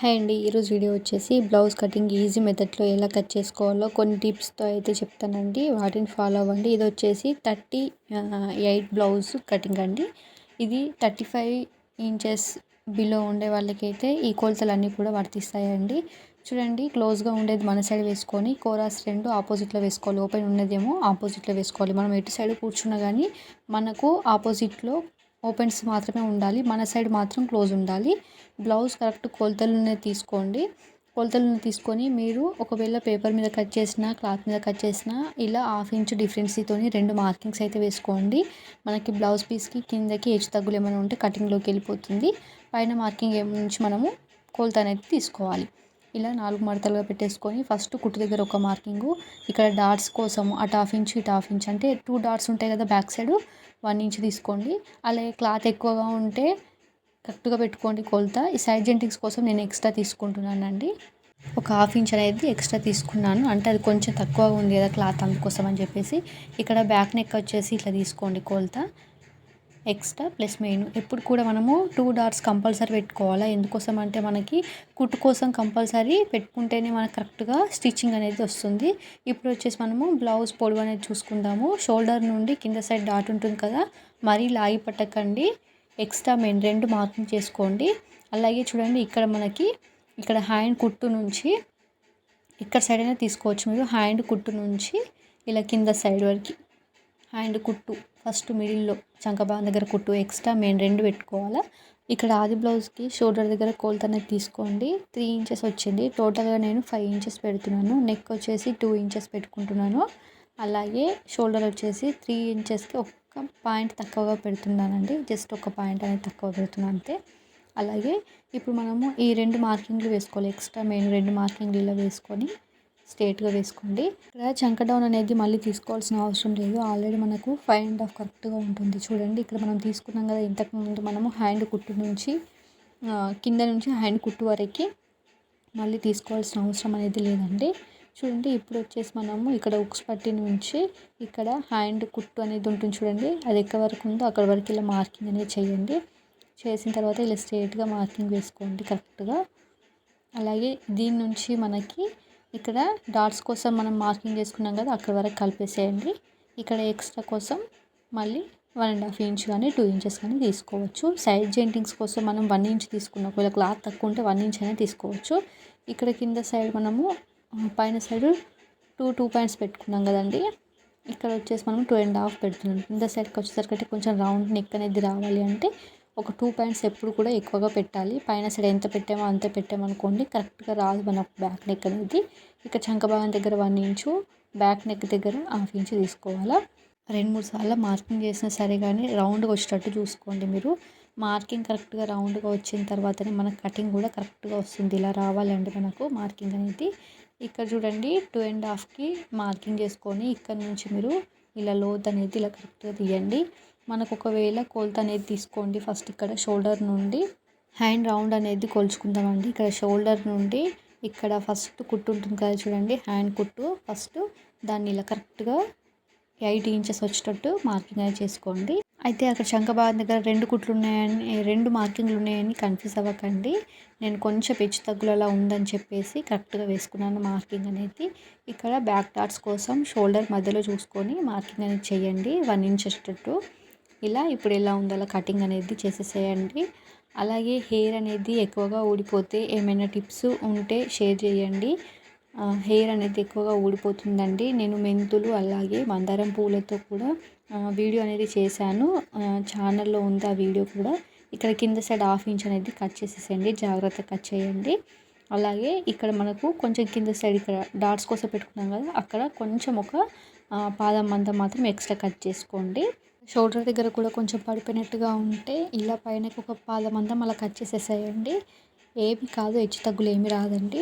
Hi అండి ఈరోజు video వచ్చేసి బ్లౌజ్ కటింగ్ ఈజీ మెథడ్లో ఎలా కట్ చేసుకోవాలో కొన్ని టిప్స్తో అయితే చెప్తానండి. వాటిని ఫాలో అవ్వండి. ఇది వచ్చేసి థర్టీ ఎయిట్ బ్లౌజ్ కటింగ్ అండి. ఇది థర్టీ ఫైవ్ ఇంచెస్ బిలో ఉండే వాళ్ళకైతే ఈ కొలతలు అన్నీ కూడా వర్తిస్తాయండి. చూడండి క్లోజ్గా ఉండేది మన సైడ్ వేసుకొని కోరాస్ రెండు ఆపోజిట్లో వేసుకోవాలి ఓపెన్ ఉన్నదేమో ఆపోజిట్లో వేసుకోవాలి. మనం ఎటు సైడ్ కూర్చున్నా కానీ మనకు ఆపోజిట్లో ఓపెన్స్ మాత్రమే ఉండాలి. మన సైడ్ మాత్రం క్లోజ్ ఉండాలి. బ్లౌజ్ కరెక్ట్ కొలతలనే తీసుకోండి. కొలతలను తీసుకొని మీరు ఒకవేళ పేపర్ మీద కట్ చేసిన క్లాత్ మీద కట్ చేసినా ఇలా హాఫ్ ఇంచ్ డిఫరెన్స్తో రెండు మార్కింగ్స్ అయితే వేసుకోండి. మనకి బ్లౌజ్ పీస్కి కిందకి హెచ్చు తగ్గులు ఏమైనా ఉంటే కటింగ్లోకి వెళ్ళిపోతుంది. పైన మార్కింగ్ నుంచి మనము కొలత అనేది తీసుకోవాలి. ఇలా నాలుగు మడతలుగా పెట్టేసుకొని ఫస్ట్ కుట్టు దగ్గర ఒక మార్కింగు ఇక్కడ డాట్స్ కోసం అటు హాఫ్ ఇంచ్ ఇటు హాఫ్ ఇంచ్ అంటే టూ డాట్స్ ఉంటాయి కదా బ్యాక్ సైడ్ వన్ ఇంచ్ తీసుకోండి. అలాగే క్లాత్ ఎక్కువగా ఉంటే కరెక్ట్గా పెట్టుకోండి కొలత. ఈ సైడ్ జెంటింగ్స్ కోసం నేను ఎక్స్ట్రా తీసుకుంటున్నానండి. ఒక హాఫ్ ఇంచ్ అనేది ఎక్స్ట్రా తీసుకున్నాను. అంటే అది కొంచెం తక్కువ ఉంది కదా క్లాత్ అందుకోసం అని చెప్పేసి. ఇక్కడ బ్యాక్ నెక్ వచ్చేసి ఇట్లా తీసుకోండి కొలత. Extra plus main. ఎప్పుడు కూడా మనము టూ డాట్స్ కంపల్సరీ పెట్టుకోవాలా? ఎందుకోసం అంటే మనకి కుట్టు కోసం కంపల్సరీ పెట్టుకుంటేనే మనకు కరెక్ట్గా స్టిచ్చింగ్ అనేది వస్తుంది. ఇప్పుడు వచ్చేసి మనము బ్లౌజ్ పొడవు అనేది చూసుకుందాము. షోల్డర్ నుండి కింద సైడ్ డాట్ ఉంటుంది కదా? మరీ లాగి పట్టకండి. ఎక్స్ట్రా మెయిన్ రెండు మార్కింగ్ చేసుకోండి. అలాగే చూడండి ఇక్కడ మనకి ఇక్కడ హ్యాండ్ కుట్టు నుంచి ఇక్కడ సైడ్ అయినా తీసుకోవచ్చు మీరు. హ్యాండ్ కుట్టు నుంచి ఇలా కింద సైడ్ వరకు. అండ్ కుట్టు. ఫస్ట్ మిడిల్లో చంకబాన్ దగ్గర కుట్టు ఎక్స్ట్రా మెయిన్ రెండు పెట్టుకోవాలా. ఇక్కడ ఆది బ్లౌజ్కి షోల్డర్ దగ్గర కోల్త అనేది తీసుకోండి. త్రీ ఇంచెస్ వచ్చింది. టోటల్గా నేను ఫైవ్ ఇంచెస్ పెడుతున్నాను. నెక్ వచ్చేసి టూ ఇంచెస్ పెట్టుకుంటున్నాను. అలాగే షోల్డర్ వచ్చేసి త్రీ ఇంచెస్కి ఒక్క పాయింట్ తక్కువగా పెడుతున్నానండి. జస్ట్ ఒక పాయింట్ అనేది తక్కువ పెడుతున్నాను అంతే. అలాగే ఇప్పుడు మనము ఈ రెండు మార్కింగ్లు వేసుకోవాలి. ఎక్స్ట్రా మెయిన్ రెండు మార్కింగ్లు ఇలా వేసుకొని స్ట్రేట్గా వేసుకోండి. ఇక్కడ చంక డౌన్ అనేది మళ్ళీ తీసుకోవాల్సిన అవసరం లేదు. ఆల్రెడీ మనకు ఫైవ్ అండ్ హాఫ్ కరెక్ట్గా ఉంటుంది. చూడండి ఇక్కడ మనం తీసుకున్నాం కదా ఇంతకుముందు మనము హ్యాండ్ కుట్టు నుంచి కింద నుంచి హ్యాండ్ కుట్టు వరకు మళ్ళీ తీసుకోవాల్సిన అవసరం అనేది లేదండి. చూడండి ఇప్పుడు వచ్చేసి మనము ఇక్కడ ఉక్స్ పట్టి నుంచి ఇక్కడ హ్యాండ్ కుట్టు అనేది ఉంటుంది చూడండి. అది ఎక్కడ వరకు ఉందో అక్కడ వరకు ఇలా మార్కింగ్ అనేది చేయండి. చేసిన తర్వాత ఇలా స్ట్రేట్గా మార్కింగ్ వేసుకోండి కరెక్ట్గా. అలాగే దీని నుంచి మనకి ఇక్కడ డాట్స్ కోసం మనం మార్కింగ్ చేసుకున్నాం కదా అక్కడ వరకు కలిపేసేయండి. ఇక్కడ ఎక్స్ట్రా కోసం మళ్ళీ వన్ అండ్ హాఫ్ ఇంచ్ కానీ టూ ఇంచెస్ కానీ తీసుకోవచ్చు. సైడ్ జెయింటింగ్స్ కోసం మనం వన్ ఇంచ్ తీసుకున్నాం. ఒకవేళ క్లాత్ తక్కువ ఉంటే వన్ ఇంచ్ అనేది తీసుకోవచ్చు. ఇక్కడ కింద సైడ్ మనము పైన సైడ్ టూ టూ పాయింట్స్ పెట్టుకున్నాం కదండి. ఇక్కడ వచ్చేసి మనం టూ అండ్ హాఫ్ పెడుతున్నాం. కింద సైడ్కి వచ్చేసరికి కొంచెం రౌండ్ నెక్ అనేది రావాలి అంటే ఒక టూ పాయింట్స్ ఎప్పుడు కూడా ఎక్కువగా పెట్టాలి. పైన సైడ్ ఎంత పెట్టామో అంతే పెట్టామనుకోండి. కరెక్ట్గా రాదు మన బ్యాక్ నెక్ అనేది. ఇక చంక భాగం దగ్గర వన్ ఇంచు బ్యాక్ నెక్ దగ్గర హాఫ్ ఇంచు తీసుకోవాలా. రెండు మూడు సార్లు మార్కింగ్ చేసినా సరే కానీ రౌండ్గా వచ్చేటట్టు చూసుకోండి మీరు. మార్కింగ్ కరెక్ట్గా రౌండ్గా వచ్చిన తర్వాతనే మనకు కటింగ్ కూడా కరెక్ట్గా వస్తుంది. ఇలా రావాలండి మనకు మార్కింగ్ అనేది. ఇక్కడ చూడండి టూ అండ్ హాఫ్కి మార్కింగ్ చేసుకొని ఇక్కడ నుంచి మీరు ఇలా లోత్ అనేది ఇలా కరెక్ట్గా తీయండి. మనకు ఒకవేళ కొలత అనేది తీసుకోండి. ఫస్ట్ ఇక్కడ షోల్డర్ నుండి హ్యాండ్ రౌండ్ అనేది కొలుచుకుందామండి. ఇక్కడ షోల్డర్ నుండి ఇక్కడ ఫస్ట్ కుట్టు ఉంటుంది కదా చూడండి. హ్యాండ్ కుట్టు ఫస్ట్ దాన్ని ఇలా కరెక్ట్గా ఎయిట్ ఇంచెస్ వచ్చేటట్టు మార్కింగ్ అనేది చేసుకోండి. అయితే అక్కడ శంఖబాద్ దగ్గర రెండు కుట్లు ఉన్నాయని రెండు మార్కింగ్లు ఉన్నాయని కన్ఫ్యూజ్ అవ్వకండి. నేను కొంచెం పెచ్చు తగ్గులలా అలా ఉందని చెప్పేసి కరెక్ట్గా వేసుకున్నాను మార్కింగ్ అనేది. ఇక్కడ బ్యాక్ డాట్స్ కోసం షోల్డర్ మధ్యలో చూసుకొని మార్కింగ్ అనేది చేయండి. వన్ ఇంచ్ వచ్చేటట్టు ఇలా ఇప్పుడు ఎలా ఉందో అలా కటింగ్ అనేది చేసేసేయండి. అలాగే హెయిర్ అనేది ఎక్కువగా ఊడిపోతే ఏమైనా టిప్స్ ఉంటే షేర్ చేయండి. హెయిర్ అనేది ఎక్కువగా ఊడిపోతుందండి. నేను మెంతులు అలాగే మందారం పూలతో కూడా వీడియో అనేది చేశాను. ఛానల్లో ఉంది ఆ వీడియో కూడా. ఇక్కడ కింద సైడ్ హాఫ్ ఇంచ్ అనేది కట్ చేసేసేయండి. జాగ్రత్త కట్ చేయండి. అలాగే ఇక్కడ మనకు కొంచెం కింద సైడ్ ఇక్కడ డాట్స్ కోసం పెట్టుకున్నాం కదా అక్కడ కొంచెం ఒక పాదం మందం మాత్రం ఎక్స్ట్రా కట్ చేసుకోండి. షోల్డర్ దగ్గర కూడా కొంచెం పడిపోయినట్టుగా ఉంటే ఇలా పైనకి ఒక పాదమందం అలా కట్ చేసేసేయండి. ఏమి కాదు హెచ్చు తగ్గులు ఏమి రాదండి.